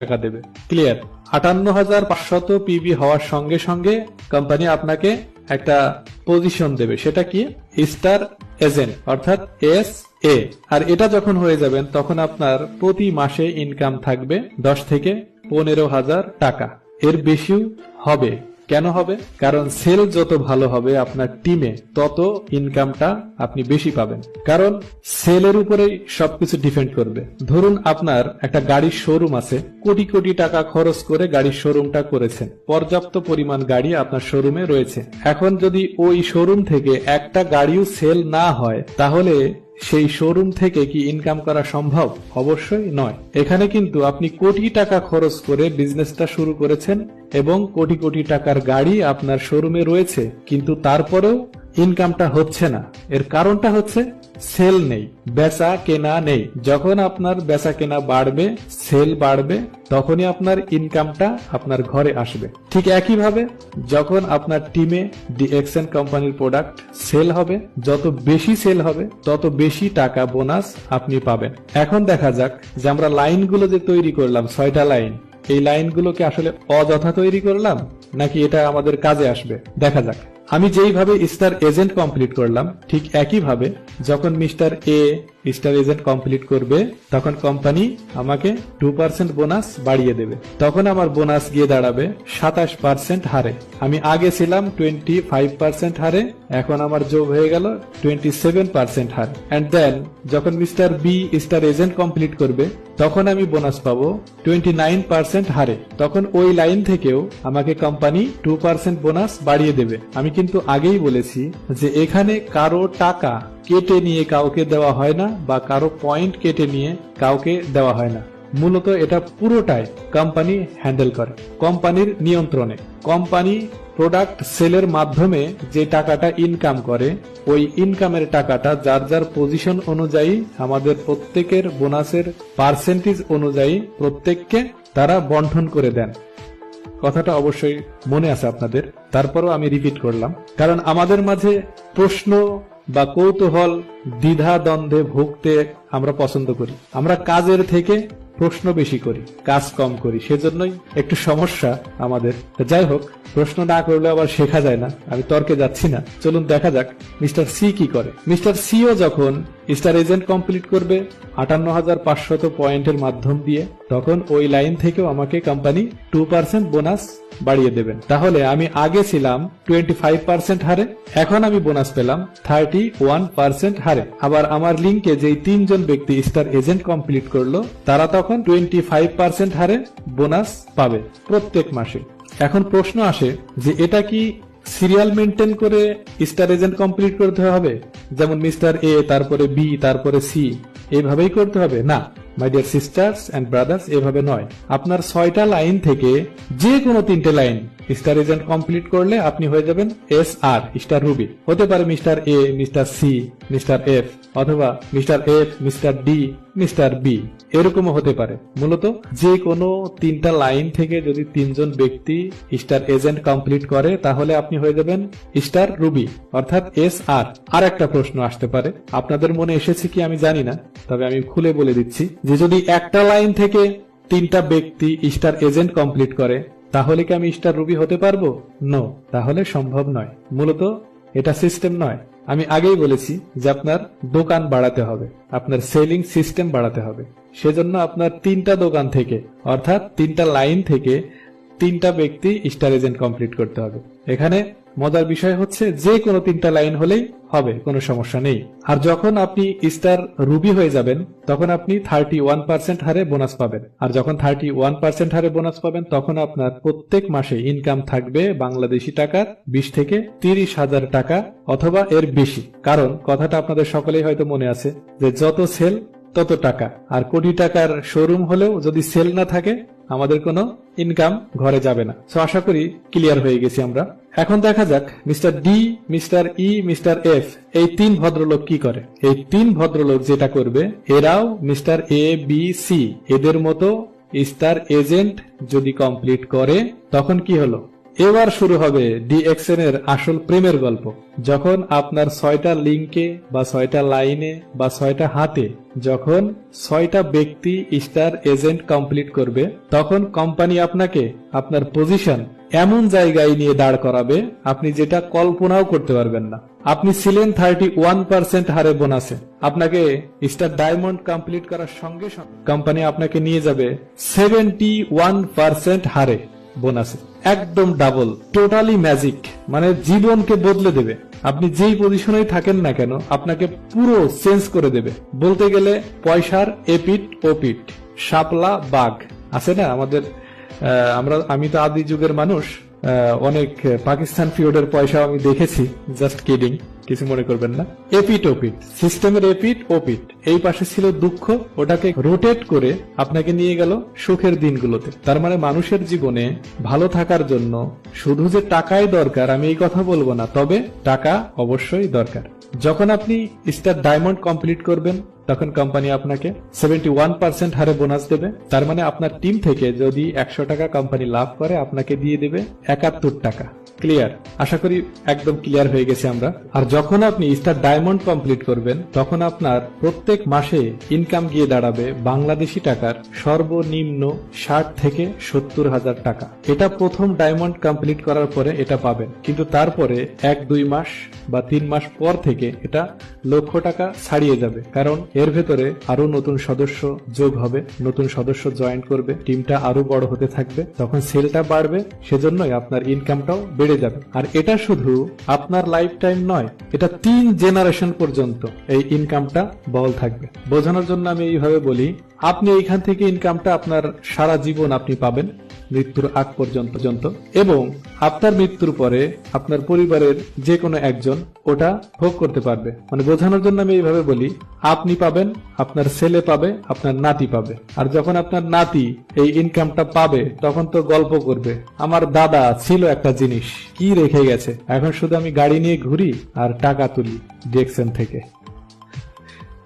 টাকা দেবে। ক্লিয়ার আটান্ন হাজার পাঁচশত পিবি হওয়ার সঙ্গে সঙ্গে কোম্পানি আপনাকে একটা পজিশন দেবে। সেটা কি? স্টার এজেন্ট অর্থাৎ এস এ আর এটা যখন হয়ে যাবেন তখন আপনার প্রতি মাসে ইনকাম থাকবে দশ থেকে পনেরো হাজার টাকা। এর বেশিও হবে। কেন হবে? কারণ সেল যত ভালো হবে আপনার টিমে, তত ইনকামটা আপনি বেশি পাবেন। কারণ সেলের উপরেই সবকিছু ডিপেন্ড করবে। ধরুন আপনার একটা গাড়ির শোরুম আছে, কোটি কোটি টাকা খরচ করে গাড়ির শোরুমটা করেছেন। পর্যাপ্ত পরিমাণ গাড়ি আপনার শোরুমে রয়েছে। এখন যদি ওই শোরুম থেকে একটা গাড়িও সেল না হয়, তাহলে সেই শোরুম থেকে কি ইনকাম করা সম্ভব? অবশ্যই নয়। এখানে কিন্তু আপনি কোটি টাকা খরচ করে বিজনেসটা শুরু করেছেন এবং কোটি কোটি টাকার গাড়ি আপনার শোরুমে রয়েছে, কিন্তু তারপরেও ইনকামটা হচ্ছে না। এর কারণটা হচ্ছে সেল নেই, বেচা কেনা নেই। যখন আপনার বেচা কেনা বাড়বে সেল বাড়বে, তখনই আপনার ইনকামটা আপনার ঘরে আসবে। ঠিক একইভাবে যখন আপনার টিমে ডি এক্সেন কোম্পানির প্রোডাক্ট সেল হবে, যত বেশি সেল হবে, তত বেশি টাকা বোনাস আপনি পাবেন। এখন দেখা যাক যে আমরা লাইনগুলো যে তৈরি করলাম, ছয়টা লাইন এই লাইনগুলোকে আসলে অযথা তৈরি করলাম, নাকি এটা আমাদের কাজে আসবে? দেখা যাক। আমি যেইভাবে ইস্তার এজেন্ট কমপ্লিট করলাম, ঠিক একইভাবে যখন mister A star agent complete করবে, তখন কোম্পানি আমাকে টু পার্সেন্ট বোনাস বাড়িয়ে দেবে। তখন আমার বোনাস গিয়ে দাঁড়াবে সাতাশ পার্সেন্ট হারে। আমি আগে ছিলাম টোয়েন্টি ফাইভ পার্সেন্ট হারে, এখন আমার যোগ হয়ে গেল টোয়েন্টি সেভেন পার্সেন্ট হার। অ্যান্ড দেন যখন mister B star agent complete করবে, তখন আমি বোনাস পাবো টোয়েন্টি নাইন পার্সেন্ট হারে। তখন ওই লাইন থেকেও আমাকে কোম্পানি টু পার্সেন্ট বোনাস বাড়িয়ে দেবে। আমি কিন্তু আগেই বলেছি যে এখানে কারও টাকা কেটে নিয়ে কাউকে দেওয়া হয় না বা কারও পয়েন্ট কেটে নিয়ে কাউকে দেওয়া হয় না। মূলত এটা পুরোটাই কোম্পানি হ্যান্ডেল করে কোম্পানির নিয়ন্ত্রণে। কোম্পানি প্রোডাক্ট সেলের মাধ্যমে যে টাকাটা ইনকাম করে, ওই ইনকামের টাকাটা যার যার পজিশন অনুযায়ী, আমাদের প্রত্যেকের বোনাসের পার্সেন্টেজ অনুযায়ী প্রত্যেককে তারা বন্টন করে দেন। কথাটা অবশ্যই মনে আছে আপনাদের। তারপরও আমি রিপিট করলাম। কারণ আমাদের মাঝে প্রশ্ন বা কৌতূহল, দ্বিধা, দ্বন্দ্বে ভুগতে আমরা পছন্দ করি। আমরা কাজের থেকে প্রশ্ন বেশি করি, কাজ কম করি, সেজন্যই একটু সমস্যা আমাদের। যাই হোক, প্রশ্ন না করলে আবার শেখা যায় না, আমি তর্কে যাচ্ছি না। চলুন দেখা যাক, মিস্টার সি কি করে? মিস্টার সিও যখন স্টার এজেন্ট কমপ্লিট করবে আটান্ন হাজার পাঁচশত পয়েন্টের মাধ্যম দিয়ে, তখন ওই লাইন থেকেও আমাকে কোম্পানি টু পার্সেন্ট বোনাস বাড়িয়ে দেবেন। তাহলে আমি আগে ছিলাম টোয়েন্টি ফাইভ পার্সেন্ট হারে, এখন আমি বোনাস পেলাম থার্টি ওয়ান পার্সেন্ট হারে। আবার আমার লিঙ্কে যেই তিনজন ব্যক্তি স্টার এজেন্ট কমপ্লিট করল, তারা তখন টোয়েন্টি ফাইভ পার্সেন্ট হারে বোনাস পাবে প্রত্যেক মাসে। এখন প্রশ্ন আসে যে এটা কি সিরিয়াল মেনটেন করে স্টার এজেন্ট কমপ্লিট করতে হবে? যেমন মিস্টার এ, তারপরে বি, তারপরে সি। এইভাবেই করতে হবে। না my dear sisters and brothers এভাবে নয়। আপনার ছয়টা লাইন থেকে যে কোনো তিনটে লাইন স্টার এজেন্ট কমপ্লিট করলে আপনি হয়ে যাবেন এস আর স্টার রুবি হতে পারে mister A mister C mister F অথবা mister F, mister D, mister B. এরকমও হতে পারে। মূলত যে কোনো তিনটা লাইন থেকে যদি তিনজন ব্যক্তি স্টার এজেন্ট কমপ্লিট করে, তাহলে আপনি হয়ে যাবেন স্টার রুবি, অর্থাৎ এস আর। আর একটা প্রশ্ন আসতে পারে। আপনাদের মনে এসেছে কি আমি জানি না, তবে আমি খুলে বলে দিচ্ছি যে যদি একটা লাইন থেকে তিনটা ব্যক্তি স্টার এজেন্ট কমপ্লিট করে, তাহলে কি আমি স্টার রুবি হতে পারব? নো, তাহলে সম্ভব নয়। মূলত এটা সিস্টেম নয়। আমি আগেই বলেছি যে আপনার দোকান বাড়াতে হবে। আপনার সেলিং সিস্টেম বাড়াতে হবে। সেজন্য আপনার তিনটা দোকান থেকে, অর্থাৎ তিনটা লাইন থেকে তিনটা ব্যক্তি স্টার এজেন্ট কমপ্লিট করতে হবে। এখানে মজার বিষয় হচ্ছে যে কোনো তিনটা লাইন হলেই হবে, কোনো সমস্যা নেই। আর যখন আপনি স্টার রুবি হয়ে যাবেন, তখন আপনি থার্টি ওয়ান পার্সেন্ট হারে বোনাস পাবেন। আর যখন থার্টি ওয়ান পার্সেন্ট হারে বোনাস পাবেন, তখন আপনার প্রত্যেক মাসে ইনকাম থাকবে বাংলাদেশি টাকার বিশ থেকে তিরিশ হাজার টাকা, অথবা এর বেশি। কারণ কথাটা আপনাদের সকলেই হয়তো মনে আছে যে যত সেল তত টাকা। আর কোটি টাকার শোরুম হলেও যদি সেল না থাকে, আমাদের কোনো ইনকাম ঘরে যাবে না। সো আশা করি ক্লিয়ার হয়ে গেছি আমরা। এখন দেখা যাক mister D mister E mister F এই তিন ভদ্রলোক কি করে? এই তিন ভদ্রলোক যেটা করবে, এরাও মিস্টার এ বি সি এদের মতো স্টার এজেন্ট যদি কমপ্লিট করে, তখন কি হলো? এবার শুরু হবে ডিএক্সএন এর আসল প্রেমের গল্প। যখন আপনার ছয়টা লিঙ্কে বা ছয়টা লাইনে বা ছয়টা হাতে যখন ছয়টা ব্যক্তি স্টার এজেন্ট কমপ্লিট করবে, তখন কোম্পানি আপনাকে আপনার পজিশন এমন জায়গায় নিয়ে দাঁড় করাবে, আপনি যেটা কল্পনাও করতে পারবেন না। আপনি ছিলেন থার্টি ওয়ান পার্সেন্ট হারে বোনাসে। আপনাকে স্টার ডায়মন্ড কমপ্লিট করার সঙ্গে সঙ্গে কোম্পানি আপনাকে নিয়ে যাবে সেভেন্টি ওয়ান পার্সেন্ট হারে। বোনাসে একদম ডাবল টোটালি ম্যাজিক মানে জীবনকে বদলে দেবে। আপনি যেই পজিশনে থাকেন না কেন, আপনাকে পুরো চেঞ্জ করে দেবে। বলতে গেলে পয়সার এপিট ওপিট শাপলা বাঘ। আছে না আমাদের আমরা, আমি তো আদি যুগের মানুষ। অনেক পাকিস্তান ফিওডের পয়সা আমি দেখেছি। জাস্ট কিডিং কিছু মনে করবেন না। এপিট, ওপিট। সিস্টেমের এপিট, ওপিট। এই পাশে ছিল দুঃখ, ওটাকে রোটেট করে আপনাকে নিয়ে গেল সুখের দিনগুলোতে। তার মানে মানুষের জীবনে ভালো থাকার জন্য শুধু যে টাকাই দরকার, আমি এই কথা বলব না, তবে টাকা অবশ্যই দরকার। যখন আপনি স্টার ডায়মন্ড কমপ্লিট করবেন, তখন কোম্পানি আপনাকে সেভেন্টি ওয়ান পার্সেন্ট হারে বোনাস দেবে। তার মানে আপনার টিম থেকে যদি একশো টাকা কোম্পানি লাভ করে, আপনাকে দিয়ে দেবে একাত্তর টাকা। ক্লিয়ার আশা করি একদম ক্লিয়ার হয়ে গেছে আমরা। আর যখন আপনি স্টার ডায়মন্ড কমপ্লিট করবেন, তখন আপনার প্রত্যেক মাসে ইনকাম গিয়ে দাঁড়াবে বাংলাদেশি টাকার সর্বনিম্ন ষাট থেকে সত্তর হাজার টাকা। এটা প্রথম ডায়মন্ড কমপ্লিট করার পরে এটা পাবেন। কিন্তু তারপরে এক, দুই মাস বা তিন মাস পর থেকে এটা লক্ষ টাকা ছাড়িয়ে যাবে। কারণ এর ভেতরে আরও নতুন সদস্য যোগ হবে, নতুন সদস্য জয়েন করবে টিমটা আরও বড় হতে থাকবে। তখন সেলটা বাড়বে, সেজন্যই আপনার ইনকামটাও বেড়ে যাবে। আর এটা শুধু আপনার লাইফ টাইম নয়, এটা তিন জেনারেশন পর্যন্ত এই ইনকামটা বল থাকবে। বোঝানোর জন্য আমি এইভাবে বলি আপনি এইখান থেকে ইনকামটা আপনার সারা জীবন আপনি পাবেন, মৃত্যুর আগ পর্যন্ত পর্যন্ত। এবং আপনার মৃত্যুর পরে আপনার পরিবারের যে কোনো একজন ওটা ভোগ করতে পারবে। মানে বোঝানোর জন্য আমি এইভাবে বলি, আপনি পাবেন, আপনার ছেলে পাবে, আপনার নাতি পাবে। আর যখন আপনার নাতি এই ইনকামটা পাবে, তখন তো গল্প করবে, আমার দাদা ছিল একটা জিনিস, কি রেখে গেছে? এখন শুধু আমি গাড়ি নিয়ে ঘুরি আর টাকা তুলি ডিএক্সএন থেকে।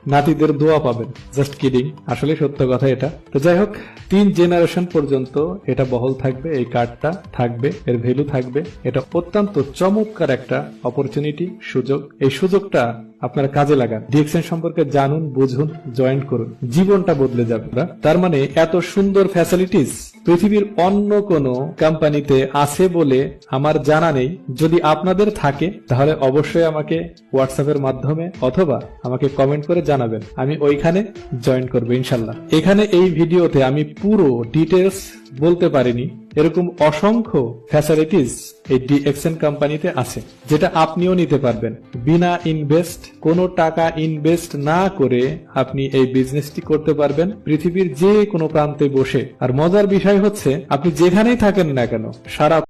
নাতিদের দোয়া পাবেন। জাস্ট কিডিং আসলে সত্য কথা এটা। তো যাই হোক, তিন জেনারেশন পর্যন্ত এটা বহল থাকবে, এই কার্ডটা থাকবে, এর ভ্যালু থাকবে। এটা অত্যন্ত চমৎকার একটা অপরচুনিটি সুযোগ। এই সুযোগটা আপনারা কাজে লাগান। ডিএক্সএন সম্পর্কে জানুন, বুঝুন, জয়েন করুন। জীবনটা বদলে যাবে? তার মানে এত সুন্দর ফ্যাসিলিটিস পৃথিবীর অন্য কোন কোম্পানিতে আছে বলে আমার জানা নেই। যদি আপনাদের থাকে, তাহলে অবশ্যই আমাকে হোয়াটসঅ্যাপের মাধ্যমে অথবা আমাকে কমেন্ট করে জানাবেন। আমি ওইখানে জয়েন করব, ইনশাল্লাহ। এখানে এই ভিডিওতে আমি পুরো ডিটেলস বলতে পারিনি, এরকম অসংখ্য ফ্যাসিলিটিস এই ডিএক্সএন কোম্পানিতে আছে, যেটা আপনিও নিতে পারবেন। বিনা ইনভেস্ট কোনো টাকা ইনভেস্ট না করে আপনি এই বিজনেসটি করতে পারবেন পৃথিবীর যে কোনো প্রান্তে বসে। আর মজার বিষয় হচ্ছে, আপনি যেখানেই থাকেন না কেন, সারা